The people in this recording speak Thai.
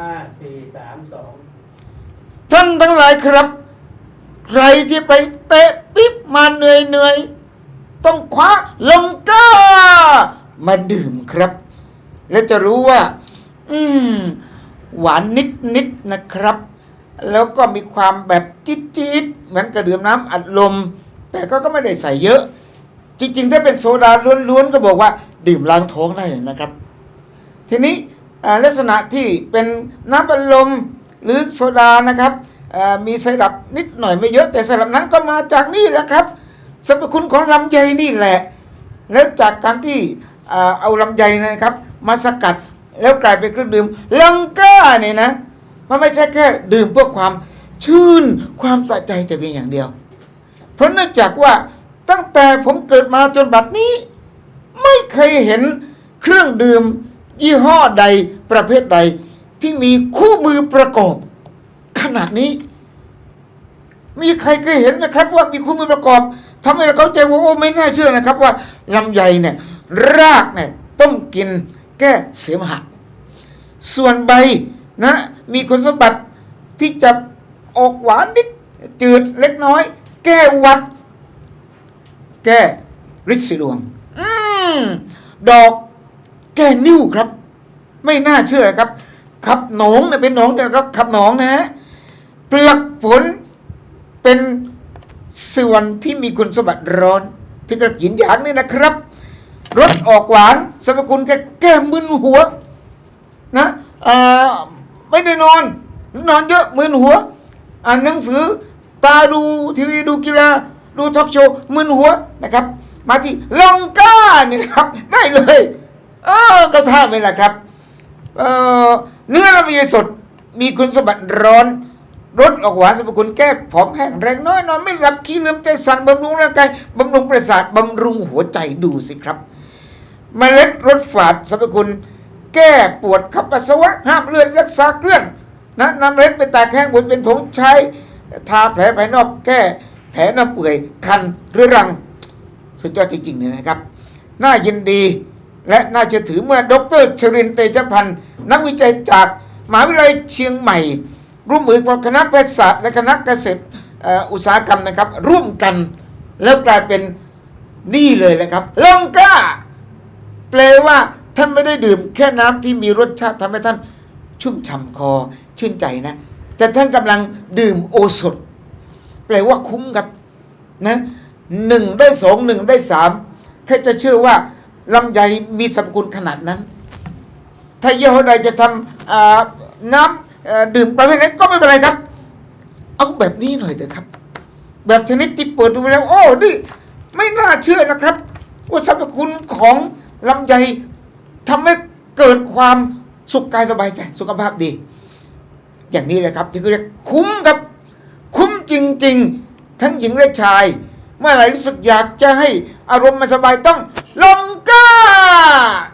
ห้าสี่สามสองท่านทั้งหลายครับ ใครที่ไปเตะปิ๊บมาเหนื่อยเหนื่อยต้องคว้าลงก้า มาดื่มครับ แล้วจะรู้ว่า อืม หวานนิดนิดนะครับ แล้วก็มีความแบบจี๊ดจี๊ดเหมือนกับดื่มน้ำอัดลม แต่ก็ก็ไม่ได้ใส่เยอะ จริง ๆ ถ้าเป็นโซดาล้วนๆก็บอกว่า ดื่มล้างท้องได้นะครับ ทีนี้ ลักษณะที่เป็นน้ำบัลลมหรือโซดานะครับมีไซรัปนิดหน่อยไม่เยอะแต่ไซรัปนั้นก็มาจากนี่แหละครับสรรพคุณของลำไยนี่แหละ แล้วจากการที่เอาลำไยนะครับ มาสกัดแล้วกลายเป็นเครื่องดื่มลังก้าเนี่ยนะมันไม่ใช่แค่ดื่มเพื่อความชื่นความสะใจแต่เพียงอย่างเดียว เพราะเนื่องจากว่าตั้งแต่ผมเกิดมาจนบัดนี้ ไม่เคยเห็นเครื่องดื่ม ยี่ห้อใดประเภทใด ที่มีคู่มือประกอบ ขนาดนี้ มีใครเคยเห็นไหมครับ ว่ามีคู่มือประกอบทำให้เราเข้าใจว่าโอ้ไม่น่าเชื่อนะครับ ว่าลำไยเนี่ย รากเนี่ยต้องกินแก้เสมหะ ส่วนใบนะมีคุณสมบัติที่จะออกหวานนิดจืดเล็กน้อย แก้หวัด แก้ริดสีดวง อืมดอก แก้นิ้วครับ ไม่น่าเชื่อครับ ขับหนองเนี่ยเป็นหนองเดียวครับ ขับหนองนะฮะเปลือกผลเป็นส่วนที่มีคุณสมบัติร้อน ที่กระกินอย่างนี่นะครับรสออกหวานสรรพคุณแก้แก้มึนหัว นะไม่ได้นอน นอนเยอะมึนหัว อ่านหนังสือ ตาดูทีวีดูกีฬาดูทอล์กโชว์มึนหัวนะครับ มาที่ลองก้านี่นะครับ ได้เลย เออก็ท่าไปละครับเออเนื้อละเอียสดมีคุณสมบัติร้อนรสออกหวานสรรพคุณแก้ผอมแห้งแรงน้อยนอนไม่หลับขี้ลืมใจสั่นบำรุงร่างกายบำรุงประสาทบำรุงหัวใจดูสิครับเมล็ดรสฝาดสรรพคุณ แก้ปวดขับปัสสาวะห้ามเลือดรักษาเคลื่อนนะนำเมล็ดไปตากแห้งบดเป็นผงใช้ทาแผลภายนอกแก้แผลน้ำเปื่อยคันเรื้อรัง สุดยอดจริงๆเลยนะครับ น่ายินดี และน่าเชื่อถือเมื่อดรชรินเตชพันธ์นักวิจัยจากมหาวิทยาลัยเชียงใหม่ ร่วมมือกับคณะแพทยศาสตร์และคณะเกษตรอุตสาหกรรมนะครับ ร่วมกันแล้วกลายเป็นนี่เลยนะครับลองกล้าแปลว่าท่านไม่ได้ดื่มแค่น้ำที่มีรสชาติทำให้ท่านชุ่มฉ่ำคอชื่นใจนะ แต่ท่านกำลังดื่มโอสถ แปลว่าคุ้มครับนะหนึ่งได้สองหนึ่งได้สามใครจะเชื่อว่า ลำไยมีสรรพคุณขนาดนั้น ถ้าเยี่ห้อใดจะทำน้ำดื่มประเภทไหนก็ไม่เป็นไรครับ เอาแบบนี้หน่อยเถอะครับ แบบชนิดที่เปิดดูแล้ว โอ้นี่ไม่น่าเชื่อนะครับ ว่าสรรพคุณของลำไยทำให้เกิดความสุขกายสบายใจ สุขภาพดี อย่างนี้แหละครับที่เรียกคุ้มครับ คุ้มจริง ๆ ทั้งหญิงและชาย เมื่อไหร่รู้สึกอยากจะให้อารมณ์มันสบายต้อง ลงก้า